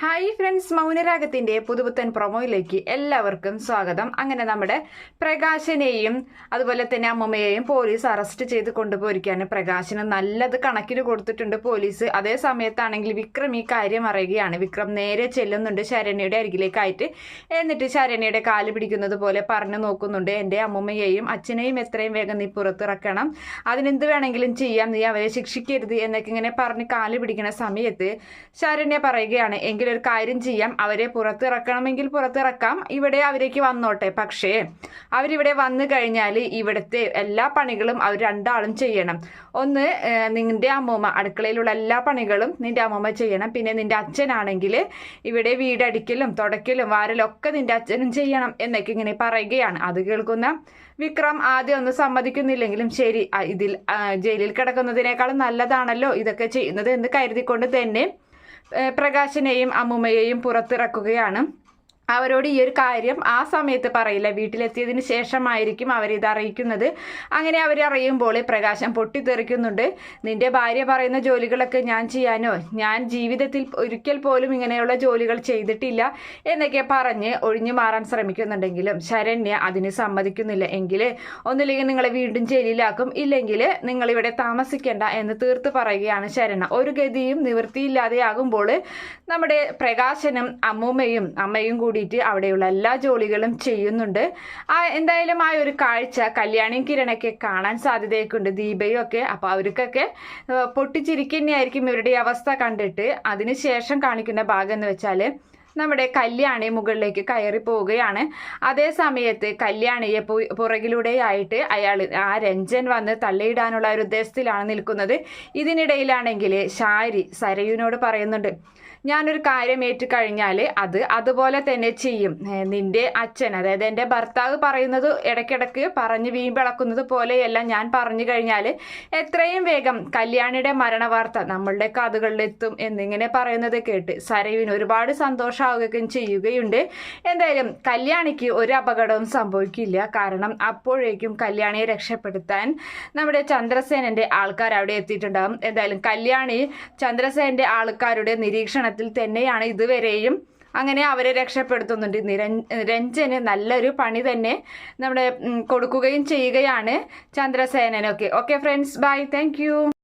Hi friends മൗനരാഗത്തിന്റെ പുതുപുത്തൻ പ്രൊമോയിലേക്ക് എല്ലാവർക്കും സ്വാഗതം. അങ്ങനെ നമ്മുടെ പ്രകാശനെയും അതുപോലെ തന്നെ അമ്മമ്മയെയും പോലീസ് അറസ്റ്റ് ചെയ്ത് കൊണ്ടുപോയിരിക്കുകയാണ്. പ്രകാശന് നല്ലത് കണക്കിന് കൊടുത്തിട്ടുണ്ട് പോലീസ് അതേ സമയത്താണെങ്കിൽ വിക്രം ഈ കാര്യം അറിയുകയാണ്. വിക്രം നേരെ ചെല്ലുന്നുണ്ട് ശരണ്യയുടെ അരികിലേക്കായിട്ട്. എന്നിട്ട് ശരണ്യയുടെ കാൽ പിടിക്കുന്നത് പോലെ പറഞ്ഞു നോക്കുന്നുണ്ട്. എന്റെ അമ്മമ്മയെയും അച്ഛനെയും എത്രയും വേഗം നീ പുറത്തിറക്കണം. അതിനെന്ത് വേണമെങ്കിലും ചെയ്യാം. നീ അവരെ ശിക്ഷിക്കരുത് എന്നൊക്കെ ഇങ്ങനെ പറഞ്ഞ് കാൽ പിടിക്കുന്ന സമയത്ത് ശരണ്യ പറയുകയാണ് എങ്കിൽ ഒരു കാര്യം ചെയ്യാം. അവരെ പുറത്തിറക്കണമെങ്കിൽ പുറത്തിറക്കാം. ഇവിടെ അവരേക്ക് വന്നോട്ടെ. പക്ഷേ അവരിവിടെ വന്നു കഴിഞ്ഞാൽ ഇവിടുത്തെ എല്ലാ പണികളും അവർ രണ്ടാളും ചെയ്യണം. ഒന്ന് നിന്റെ അമ്മൂമ്മ അടുക്കളയിലുള്ള എല്ലാ പണികളും നിന്റെ അമ്മൂമ്മ ചെയ്യണം. പിന്നെ നിന്റെ അച്ഛനാണെങ്കിൽ ഇവിടെ വീടടിക്കലും തുടക്കലും വാരലും ഒക്കെ നിന്റെ അച്ഛനും ചെയ്യണം എന്നൊക്കെ ഇങ്ങനെ പറയുകയാണ്. അത് കേൾക്കുന്ന വിക്രം ആദ്യം ഒന്ന് സമ്മതിക്കുന്നില്ലെങ്കിലും ശരി ഇതിൽ ജയിലിൽ കിടക്കുന്നതിനേക്കാളും നല്ലതാണല്ലോ ഇതൊക്കെ ചെയ്യുന്നത് എന്ന് കരുതിക്കൊണ്ട് തന്നെ പ്രകാശനെയും അമ്മുമ്മയെയും പുറത്തിറക്കുകയാണ്. അവരോട് ഈ ഒരു കാര്യം ആ സമയത്ത് പറയില്ല. വീട്ടിലെത്തിയതിന് ശേഷമായിരിക്കും അവരിത് അറിയിക്കുന്നത്. അങ്ങനെ അവരറിയുമ്പോൾ പ്രകാശം പൊട്ടിത്തെറിക്കുന്നുണ്ട്. നിന്റെ ഭാര്യ പറയുന്ന ജോലികളൊക്കെ ഞാൻ ചെയ്യാനോ? ഞാൻ ജീവിതത്തിൽ ഒരിക്കൽ പോലും ഇങ്ങനെയുള്ള ജോലികൾ ചെയ്തിട്ടില്ല എന്നൊക്കെ പറഞ്ഞ് ഒഴിഞ്ഞു മാറാൻ ശ്രമിക്കുന്നുണ്ടെങ്കിലും ശരണ്യ അതിന് സമ്മതിക്കുന്നില്ല. എങ്കിൽ ഒന്നില്ലെങ്കിൽ നിങ്ങളെ വീണ്ടും ജയിലിലാക്കും. ഇല്ലെങ്കിൽ നിങ്ങളിവിടെ താമസിക്കേണ്ട എന്ന് തീർത്ത് പറയുകയാണ് ശരണ ഒരു ഗതിയും നിവൃത്തിയില്ലാതെയാകുമ്പോൾ നമ്മുടെ പ്രകാശനും അമ്മൂമ്മയും അമ്മയും കൂടി കൂടിയിട്ട് അവിടെയുള്ള എല്ലാ ജോലികളും ചെയ്യുന്നുണ്ട്. ആ എന്തായാലും ആ ഒരു കാഴ്ച കല്യാണി കിരണൊക്കെ കാണാൻ സാധ്യതയൊക്കെ ഉണ്ട് ദീപയും ഒക്കെ അപ്പോൾ അവർക്കൊക്കെ പൊട്ടിച്ചിരിക്കുന്നതായിരിക്കും ഇവരുടെ അവസ്ഥ കണ്ടിട്ട്. അതിനുശേഷം കാണിക്കുന്ന ഭാഗം എന്ന് വെച്ചാൽ നമ്മുടെ കല്യാണി മുകളിലേക്ക് കയറി പോവുകയാണ്. അതേ സമയത്ത് കല്യാണിയെ പുറകിലൂടെയായിട്ട് അയാൾ ആ രഞ്ജൻ വന്ന് തള്ളിയിടാനുള്ള ഒരു ഉദ്ദേശത്തിലാണ് നിൽക്കുന്നത്. ഇതിനിടയിലാണെങ്കിൽ ഷാരി സരയുവിനോട് പറയുന്നുണ്ട് ഞാനൊരു കാര്യം ഏറ്റു കഴിഞ്ഞാൽ അത് അതുപോലെ തന്നെ ചെയ്യും. നിന്റെ അച്ഛൻ അതായത് എന്റെ ഭർത്താവ് പറയുന്നത് ഇടയ്ക്കിടയ്ക്ക് പറഞ്ഞ് വീമ്പിളക്കുന്നത് പോലെയല്ല ഞാൻ പറഞ്ഞു കഴിഞ്ഞാൽ എത്രയും വേഗം കല്യാണിയുടെ മരണവാർത്ത നമ്മളുടെ കഥകളിലെത്തും എന്നിങ്ങനെ പറയുന്നത് കേട്ട് സരയുവിന് ഒരുപാട് സന്തോഷമാവുകയും ചെയ്യുകയുണ്ട്. എന്തായാലും കല്യാണിക്ക് ഒരു അപകടവും സംഭവിക്കില്ല. കാരണം അപ്പോഴേക്കും കല്യാണിയെ രക്ഷപ്പെടുത്താൻ നമ്മുടെ ചന്ദ്രസേനന്റെ ആൾക്കാർ അവിടെ എത്തിയിട്ടുണ്ടാകും എന്തായാലും കല്യാണി ചന്ദ്രസേനന്റെ ആൾക്കാരുടെ നിരീക്ഷണത്തിൽ ഘട്ടത്തിൽ തന്നെയാണ് ഇതുവരെയും അങ്ങനെ അവരെ രക്ഷപ്പെടുത്തുന്നുണ്ട്. രഞ്ജന് നല്ലൊരു പണി തന്നെ നമ്മുടെ കൊടുക്കുകയും ചെയ്യുകയാണ് ചന്ദ്രസേനനൊക്കെ. Okay friends bye thank